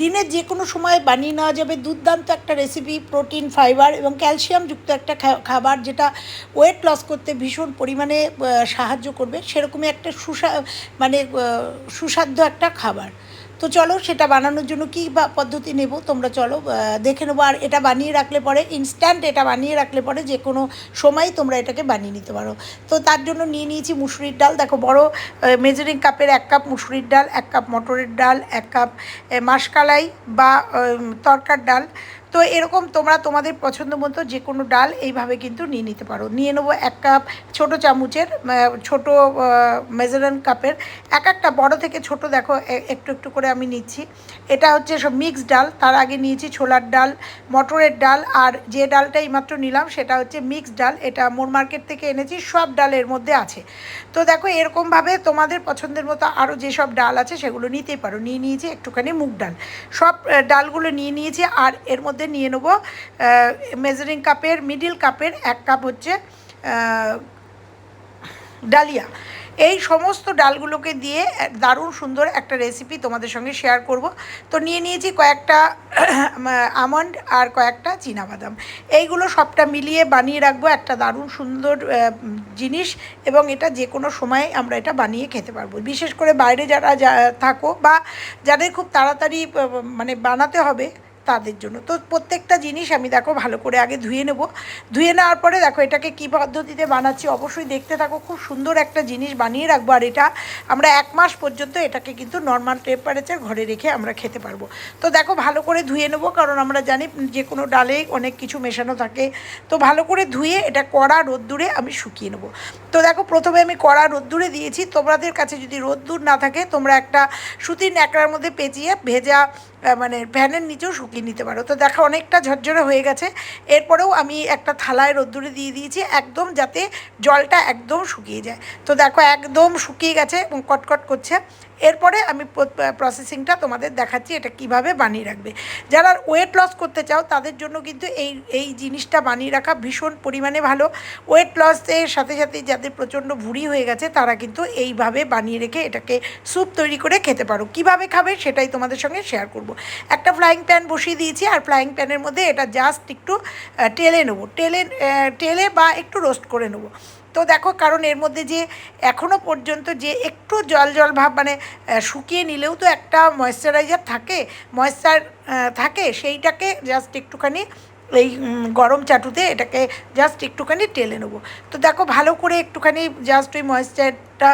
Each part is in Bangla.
দিনের যে কোনো সময় বানিয়ে নেওয়া যাবে দুর্দান্ত একটা রেসিপি প্রোটিন ফাইবার এবং ক্যালসিয়ামযুক্ত একটা খাবার যেটা ওয়েট লস করতে ভীষণ পরিমাণে সাহায্য করবে। সেরকমই একটা সুসা মানে সুসাধ্য একটা খাবার। তো চলো সেটা বানানোর জন্য কী বা পদ্ধতি নেব? তোমরা চলো দেখে নেব। আর এটা বানিয়ে রাখলে পরে ইনস্ট্যান্ট এটা বানিয়ে রাখলে পরে যে কোনো সময় তোমরা এটাকে বানিয়ে নিতে পারো। তো তার জন্য নিয়ে নিয়েছি মুসুরির ডাল। দেখো বড় মেজারিং কাপের এক কাপ মুসুরির ডাল, এক কাপ মটরের ডাল, এক কাপ মাসকালাই বা তরকার ডাল তো এরকম তোমরা তোমাদের পছন্দ মতো যে কোনো ডাল এইভাবে কিন্তু নিয়ে নিতে পারো। নিয়ে নেব এক কাপ ছোট চামচের ছোট মেজারেন কাপের এক একটা বড় থেকে ছোট দেখো একটু একটু করে আমি নিচ্ছি। এটা হচ্ছে সব মিক্স ডাল, তার আগে নিয়েছি ছোলার ডাল, মটরের ডাল, আর যে ডালটা এইমাত্র নিলাম সেটা হচ্ছে মিক্স ডাল। এটা মোর মার্কেট থেকে এনেছি, সব ডাল এর মধ্যে আছে। তো দেখো এরকমভাবে তোমাদের পছন্দের মতো আরও যেসব ডাল আছে সেগুলো নিতেই পারো। নিয়ে নিয়েছি একটুখানি মুগ ডাল। সব ডালগুলো নিয়ে নিয়েছি, আর এর মধ্যে নিয়ে নেব। মেজারিং কাপের মিডিল কাপের এক কাপ হচ্ছে ডালিয়া। এই সমস্ত ডালগুলোকে দিয়ে দারুণ সুন্দর একটা রেসিপি তোমাদের সঙ্গে শেয়ার করব। তো নিয়ে নিয়েছি কয়েকটা আমন্ড আর কয়েকটা বাদাম এইগুলো সবটা মিলিয়ে বানিয়ে রাখব একটা দারুণ সুন্দর জিনিস এবং এটা যে কোনো সময় আমরা এটা বানিয়ে খেতে পারব। বিশেষ করে বাইরে যারা থাকো বা যাদের খুব তাড়াতাড়ি মানে বানাতে হবে তাদের জন্য। তো প্রত্যেকটা জিনিস আমি দেখো ভালো করে আগে ধুয়ে নেব। ধুয়ে নেওয়ার পরে দেখো এটাকে কী পদ্ধতিতে বানাচ্ছি অবশ্যই দেখতে থাকো। খুব সুন্দর একটা জিনিস বানিয়ে রাখব। আর এটা আমরা এক মাস পর্যন্ত এটাকে কিন্তু নর্মাল টেম্পারেচার ঘরে রেখে আমরা খেতে পারব। তো দেখো ভালো করে ধুয়ে নেব, কারণ আমরা জানি যে কোনো ডালেই অনেক কিছু মেশানো থাকে। তো ভালো করে ধুয়ে এটা কড়া রোদ্দুরে আমি শুকিয়ে নেব। তো দেখো প্রথমে আমি কড়া রোদ্দুরে দিয়েছি। তোমাদের কাছে যদি রোদ্দুর না থাকে, তোমরা একটা সুতির ন্যাকড়ার মধ্যে পেঁচিয়ে ভেজা মানে ভ্যানের নিচেও শুকিয়ে নিতে পারো। তো দেখো অনেকটা ঝরঝরে হয়ে গেছে। এরপরেও আমি একটা থালায় রোদ্দুরে দিয়ে দিয়েছি একদম যাতে জলটা একদম শুকিয়ে যায়। তো দেখো একদম শুকিয়ে গেছে এবং কটকট করছে। এরপরে আমি প্রসেসিংটা তোমাদের দেখাচ্ছি এটা কীভাবে বানিয়ে রাখবে। যারা ওয়েট লস করতে চাও, তাদের জন্য কিন্তু এই এই জিনিসটা বানিয়ে রাখা ভীষণ পরিমাণে ভালো। ওয়েট লসের সাথে সাথে যাদের প্রচণ্ড ভুঁড়ি হয়ে গেছে, তারা কিন্তু এইভাবে বানিয়ে রেখে এটাকে স্যুপ তৈরি করে খেতে পারো। কীভাবে খাবে সেটাই তোমাদের সঙ্গে শেয়ার করব। একটা ফ্রাইং প্যান বসিয়ে দিয়েছি, আর ফ্রাইং প্যানের মধ্যে এটা জাস্ট একটু টেলে নেব। টেলে টেলে বা একটু রোস্ট করে নেব। তো দেখো, কারণ এর মধ্যে যে এখনও পর্যন্ত যে একটু জল জল ভাব মানে শুকিয়ে নিলেও তো একটা ময়শ্চারাইজার থাকে ময়শ্চার থাকে, সেইটাকে জাস্ট একটুখানি এই গরম চাটুতে এটাকে জাস্ট একটুখানি টেলে নেব। তো দেখো ভালো করে একটুখানি জাস্ট ওই ময়েশ্চারটা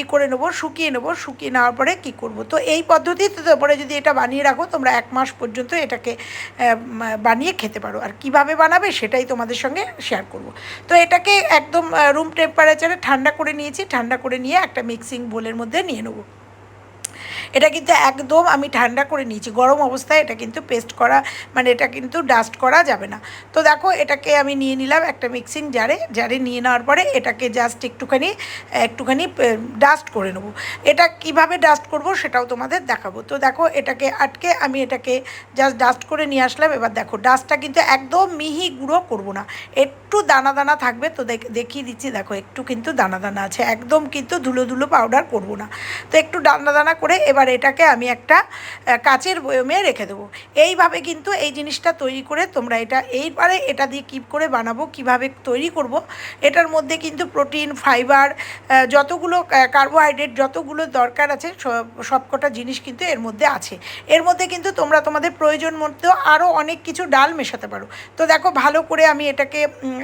ই করে নেব, শুকিয়ে নেব, শুকিয়ে নেওয়ার পরে কী করব? তো এই পদ্ধতিতে তারপরে যদি এটা বানিয়ে রাখো, তোমরা এক মাস পর্যন্ত এটাকে বানিয়ে খেতে পারো। আর কীভাবে বানাবে সেটাই তোমাদের সঙ্গে শেয়ার করব। তো এটাকে একদম রুম টেম্পারেচারে ঠান্ডা করে নিয়েছি। ঠান্ডা করে নিয়ে একটা মিক্সিং বোলের মধ্যে নিয়ে নেব। এটা কিন্তু একদম আমি ঠান্ডা করে নিয়েছি। গরম অবস্থায় এটা কিন্তু পেস্ট করা মানে এটা কিন্তু ডাস্ট করা যাবে না। তো দেখো, এটাকে আমি নিয়ে নিলাম একটা মিক্সিং জারে জারে নিয়ে নেওয়ার পরে এটাকে জাস্ট একটুখানি একটুখানি ডাস্ট করে নেব। এটা কীভাবে ডাস্ট করব সেটাও তোমাদের দেখাবো। তো দেখো, এটাকে আটকে আমি এটাকে জাস্ট ডাস্ট করে নিয়ে আসলাম। এবার দেখো ডাস্টটা কিন্তু একদম মিহি গুঁড়ো করব না। একটু দানা দানা থাকবে তো দেখ- দেখিয়ে দিচ্ছি। দেখো, একটু কিন্তু দানা দানা আছে। একদম কিন্তু ধুলো ধুলো পাউডার করব না। তো একটু দানা দানা করে এবার এটাকে আমি একটা কাচের বয়মে রেখে দেবো। এইভাবে কিন্তু এই জিনিসটা তৈরি করে তোমরা এটা, এইবারে এটা দিয়ে কী করে বানাবো, কীভাবে তৈরি করব। এটার মধ্যে কিন্তু প্রোটিন ফাইবার যতগুলো কার্বোহাইড্রেট যতগুলো দরকার আছে, সব, সবকটা জিনিস কিন্তু এর মধ্যে আছে। এর মধ্যে কিন্তু তোমরা তোমাদের প্রয়োজন মতো আরও অনেক কিছু ডাল মেশাতে পারো। তো দেখো, ভালো করে আমি এটাকে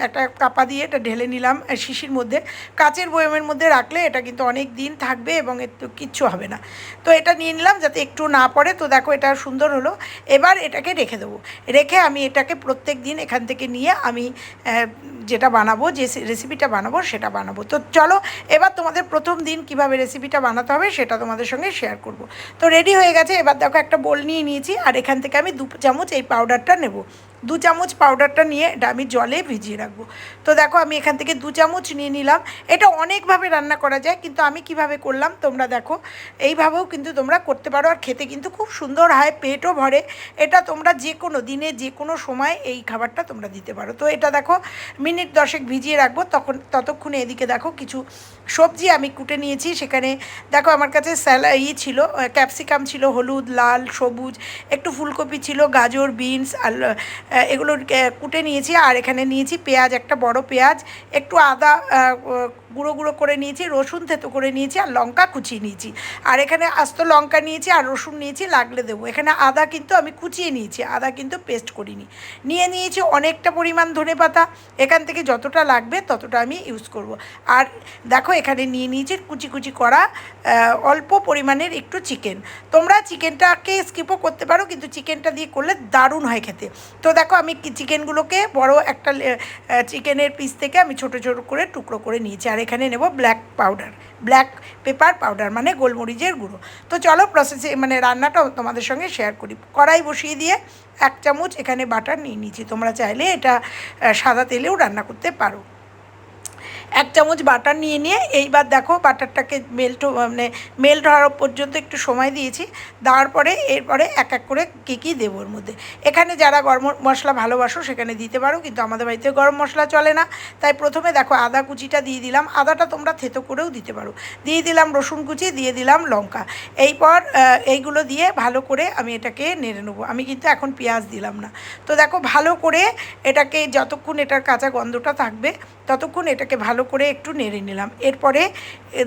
একটা কাপা দিয়ে এটা ঢেলে নিলাম শিশির মধ্যে। কাচের বয়মের মধ্যে রাখলে এটা কিন্তু অনেক দিন থাকবে এবং একটু কিচ্ছু হবে না। তো এটা নিয়ে নিলাম যাতে একটু না পড়ে। তো দেখো এটা সুন্দর হলো। এবার এটাকে রেখে দেবো। রেখে আমি এটাকে প্রত্যেক দিন এখান থেকে নিয়ে আমি যেটা বানাবো, যে রেসিপিটা বানাবো, সেটা বানাবো। তো চলো, এবার তোমাদের প্রথম দিন কীভাবে রেসিপিটা বানাতে হবে সেটা তোমাদের সঙ্গে শেয়ার করব। তো রেডি হয়ে গেছে। এবার দেখো একটা বোল নিয়ে নিয়েছি। আর এখান থেকে আমি দু চামচ এই পাউডারটা নেব। দু চামচ পাউডারটা নিয়ে এটা আমি জলে ভিজিয়ে রাখব। তো দেখো আমি এখান থেকে দু চামচ নিয়ে নিলাম। এটা অনেকভাবে রান্না করা যায়, কিন্তু আমি কীভাবে করলাম তোমরা দেখো। এইভাবেও কিন্তু তোমরা করতে পারো, আর খেতে কিন্তু খুব সুন্দর হয়, পেটও ভরে। এটা তোমরা যে কোনো দিনে যে কোনো সময় এই খাবারটা তোমরা দিতে পারো। তো এটা দেখো, মিনিট দশেক ভিজিয়ে রাখব। তখন, ততক্ষণে এদিকে দেখো কিছু সবজি আমি কুটে নিয়েছি। সেখানে দেখো আমার কাছে স্যালা ই ছিল, ক্যাপসিকাম ছিল, হলুদ, লাল, সবুজ, একটু ফুলকপি ছিল, গাজর, বিনস, আর এগুলো কুটে নিয়েছি আর এখানে নিয়েছি পেঁয়াজ একটা বড় পেঁয়াজ একটু আদা গুঁড়ো গুঁড়ো করে নিয়েছি, রসুন থেতো করে নিয়েছি আর লঙ্কা কুচিয়ে নিয়েছি। আর এখানে আস্ত লঙ্কা নিয়েছি আর রসুন নিয়েছি, লাগলে দেবো। এখানে আদা কিন্তু আমি কুচিয়ে নিয়েছি, আদা কিন্তু পেস্ট করিনি। নিয়ে নিয়েছি অনেকটা পরিমাণ ধনে পাতা। এখান থেকে যতটা লাগবে ততটা আমি ইউজ করব। আর দেখো এখানে নিয়ে নিয়েছি কুচি কুচি করা অল্প পরিমাণের একটু চিকেন। তোমরা চিকেনটাকে স্কিপও করতে পারো, কিন্তু চিকেনটা দিয়ে করলে দারুণ হয় খেতে। তো দেখো আমি চিকেনগুলোকে বড় একটা চিকেনের পিস থেকে আমি ছোট ছোট করে টুকরো করে নিয়েছি। আর এখানে নেব black powder black pepper powder মানে গোলমরিচের গুঁড়ো। তো চলো প্রসেসে মানে রান্নাটাও তোমাদের সঙ্গে শেয়ার করি। কড়াই বসিয়ে দিয়ে এক চামচ এখানে বাটার নিয়ে নিচ্ছি। তোমরা চাইলে এটা সাদা তেলেও রান্না করতে পারো। এক চামচ বাটার নিয়ে নিয়ে এইবার দেখো বাটারটাকে মেল্ট মানে মেল্ট হওয়ার পর্যন্ত একটু সময় দিয়েছি। দেওয়ার পরে এরপরে এক এক করে কী কী দেবো ওর মধ্যে। এখানে যারা গরম মশলা ভালোবাসো সেখানে দিতে পারো, কিন্তু আমাদের বাড়িতে গরম মশলা চলে না। তাই প্রথমে দেখো আদা কুচিটা দিয়ে দিলাম। আদাটা তোমরা থেতো করেও দিতে পারো। দিয়ে দিলাম রসুন কুচি, দিয়ে দিলাম লঙ্কা। এইপর এইগুলো দিয়ে ভালো করে আমি এটাকে নেড়ে নেব। আমি কিন্তু এখন পেঁয়াজ দিলাম না। তো দেখো ভালো করে এটাকে যতক্ষণ এটার কাঁচা গন্ধটা থাকবে, ততক্ষণ এটাকে ভালো করে একটু নেড়ে নিলাম। এরপরে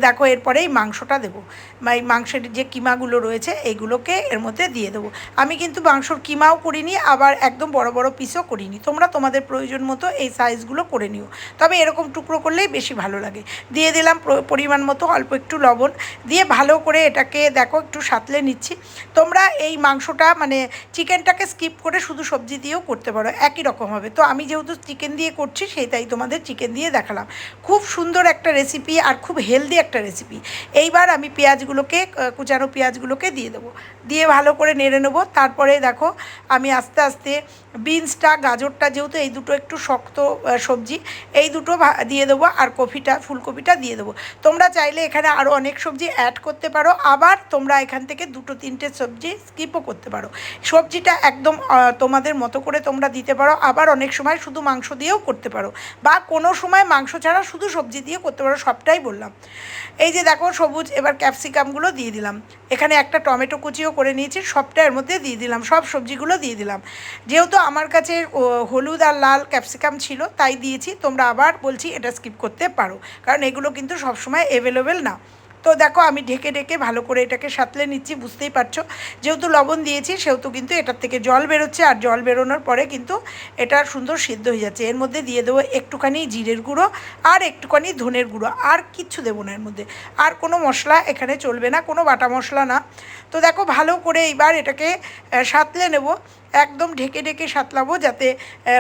দেখো, এরপরে এই মাংসটা দেবো। বা এই মাংসের যে কিমাগুলো রয়েছে এইগুলোকে এর মধ্যে দিয়ে দেবো। আমি কিন্তু মাংসর কিমাও করিনি, আবার একদম বড় বড় পিসও করিনি। তোমরা তোমাদের প্রয়োজন মতো এই সাইজগুলো করে নিও। তবে এরকম টুকরো করলেই বেশি ভালো লাগে। দিয়ে দিলাম পরিমাণ মতো অল্প একটু লবণ। দিয়ে ভালো করে এটাকে দেখো, একটু সাতলে নিচ্ছি। তোমরা এই মাংসটা মানে চিকেনটাকে স্কিপ করে শুধু সবজি দিয়েও করতে পারো। একই রকম হবে। তো আমি যেহেতু চিকেন দিয়ে করছি সেটাই তোমাদের চিকেন দিয়ে দেখালাম। খুব সুন্দর একটা রেসিপি আর খুব হেলদি একটা রেসিপি এইবার আমি পেঁয়াজগুলোকে কুচানো পেঁয়াজগুলোকে দিয়ে দেবো। দিয়ে ভালো করে নেড়ে নেব। তারপরে দেখো, আমি আস্তে আস্তে বিনসটা গাজরটা যেহেতু এই দুটো একটু শক্ত সবজি, এই দুটো দিয়ে দেবো আর কফিটা, ফুলকপিটা দিয়ে দেবো। তোমরা চাইলে এখানে আরও অনেক সবজি অ্যাড করতে পারো। আবার তোমরা এখান থেকে দুটো, তিনটে সবজি স্কিপও করতে পারো। সবজিটা একদম তোমাদের মতো করে তোমরা দিতে পারো। আবার অনেক সময় শুধু মাংস দিয়েও করতে পারো। বা কোনো সময় মাংস ছাড়া শুধু সবজি দিয়ে করতে পারো, সবটাই বললাম। এই যে দেখো সবুজ, এবার ক্যাপসিকামগুলো দিয়ে দিলাম। এখানে একটা টমেটো কুচিও করে নিয়েছি, সবটা এর মধ্যে দিয়ে দিলাম, সব সবজিগুলো দিয়ে দিলাম। যেহেতু আমার কাছে হলুদ আর লাল ক্যাপসিকাম ছিল, তাই দিয়েছি, তোমরা আবার বলছি এটা স্কিপ করতে পারো। কারণ এগুলো কিন্তু সবসময় অ্যাভেলেবেল না। তো দেখো, আমি ঢেকে ঢেকে ভালো করে এটাকে সাতলে নিচ্ছি, বুঝতেই পারছ? যেহেতু লবণ দিয়েছি, সেহেতু কিন্তু এটার থেকে জল বেরোচ্ছে, আর জল বেরোনোর পরে কিন্তু এটা সুন্দর সিদ্ধ হয়ে যাচ্ছে। এর মধ্যে দিয়ে দেবো একটুখানি জিরের গুঁড়ো আর একটুখানি ধনের গুঁড়ো, আর কিচ্ছু দেবো না এর মধ্যে। আর কোনো মশলা এখানে চলবে না, কোনো বাটা মশলা না। তো দেখো, ভালো করে এইবার এটাকে সাতলে নেব। একদম ঢেকে ঢেকে সাতলাবো যাতে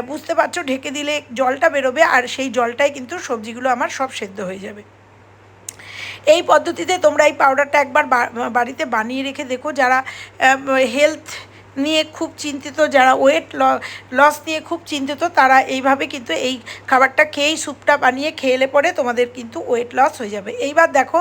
বুঝতে পারছ, ঢেকে দিলে জলটা বেরোবে, আর সেই জলটাই কিন্তু সবজিগুলো আমার সব সেদ্ধ হয়ে যাবে। এই পদ্ধতিতে তোমরা এই পাউডারটা একবার বাড়িতে বানিয়ে রেখে দেখো যারা হেলথ নিয়ে খুব চিন্তিত, যারা ওয়েট লস নিয়ে খুব চিন্তিত, তারা এইভাবে কিন্তু এই খাবারটা খেয়েই স্যুপটা বানিয়ে খেলে পরে তোমাদের কিন্তু ওয়েট লস হয়ে যাবে। এইবার দেখো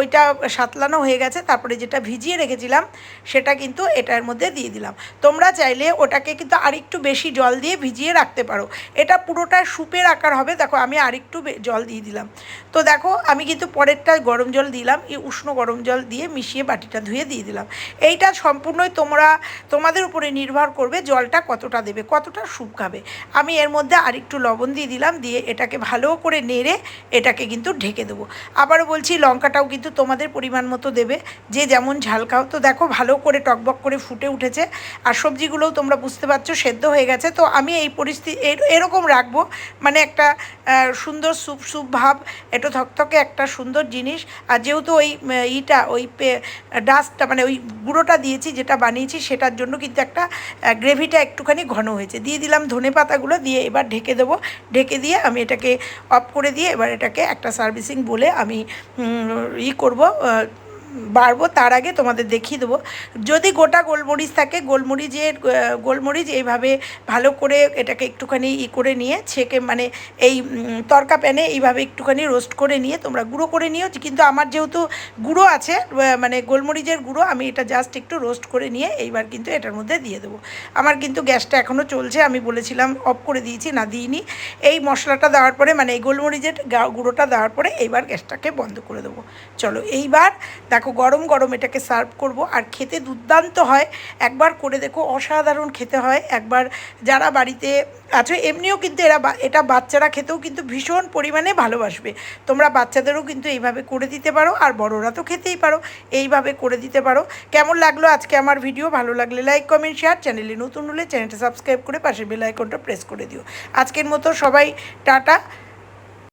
ওইটা সাতলানো হয়ে গেছে, তারপরে যেটা ভিজিয়ে রেখেছিলাম, সেটা কিন্তু এটার মধ্যে দিয়ে দিলাম। তোমরা চাইলে ওটাকে কিন্তু আরেকটু বেশি জল দিয়ে ভিজিয়ে রাখতে পারো। এটা পুরোটা স্যুপের আকার হবে, দেখো আমি আরেকটু জল দিয়ে দিলাম। তো দেখো, আমি কিন্তু পরেরটা গরম জল দিলাম, এই উষ্ণ গরম জল দিয়ে মিশিয়ে বাটিটা ধুয়ে দিয়ে দিলাম। এইটা সম্পূর্ণই তোমরা তোমাদের উপরে নির্ভর করবে জলটা কতটা দেবে, কতটা খাবে। আমি এর মধ্যে আরেকটু লবণ দিয়ে দিলাম, দিয়ে এটাকে ভালো করে নেড়ে এটাকে কিন্তু ঢেকে দেবো। আবারও বলছি, লঙ্কাটাও কিন্তু তোমাদের পরিমাণ মতো দেবে। যে যেমন ঝাল খাও, তো দেখো ভালো করে টকবক করে ফুটে উঠেছে। আর সবজিগুলোও তোমরা বুঝতে পারছ, সেদ্ধ হয়ে গেছে। তো আমি এই পরিস্থিতি এরকম রাখব মানে একটা সুন্দর সুপ স্যুপ ভাব, একটু থকথকে একটা সুন্দর জিনিস। আর যেহেতু ওই ইটা, ওই ডাস্টটা মানে ওই গুঁড়োটা দিয়েছি, যেটা বানিয়েছি, সেটার জন্য কিন্তু একটা গ্রেভিটা একটুখানি ঘন হয়েছে। দিয়ে দিলাম ধনে পাতাগুলো, দিয়ে এবার ঢেকে দেবো। ঢেকে দিয়ে আমি এটাকে অফ করে দিয়ে এবার এটাকে একটা সার্ভিসিং বলে আমি ই করব বাড়বো, তার আগে তোমাদের দেখিয়ে দেবো। যদি গোটা গোলমরিচ থাকে, গোলমরিচের গোলমরিচ এইভাবে ভালো করে এটাকে একটুখানি ই করে নিয়ে ছেঁকে মানে এই তরকা প্যানে এইভাবে একটুখানি রোস্ট করে নিয়ে তোমরা গুঁড়ো করে নিও। কিন্তু আমার যেহেতু গুঁড়ো আছে মানে গোলমরিচের গুঁড়ো, আমি এটা জাস্ট একটু রোস্ট করে নিয়ে এইবার কিন্তু এটার মধ্যে দিয়ে দেবো। আমার কিন্তু গ্যাসটা এখনও চলছে, আমি বলেছিলাম অফ করে দিয়েছি, না দিইনি। এই মশলাটা দেওয়ার পরে মানে এই গোলমরিচের গুঁড়োটা দেওয়ার পরে এইবার গ্যাসটাকে বন্ধ করে দেবো। চলো এইবার, দেখো গরম গরম এটাকে সার্ভ করব। আর খেতে দুর্দান্ত হয়। একবার করে দেখো, অসাধারণ খেতে হয়। একবার যারা বাড়িতে আছো এমনিও কিন্তু এরা এটা বাচ্চারা খেতেও কিন্তু ভীষণ পরিমাণে ভালোবাসবে। তোমরা বাচ্চাদেরও কিন্তু এইভাবে করে দিতে পারো, আর বড়রা তো খেতেই পারো। এইভাবে করে দিতে পারো। কেমন লাগল আজকে আমার ভিডিও ভালো লাগলে লাইক কমেন্ট শেয়ার চ্যানেলে নতুন হলে চ্যানেলটা সাবস্ক্রাইব করে পাশে বেল আইকনটা প্রেস করে দিও। আজকের মতো সবাই টাটা।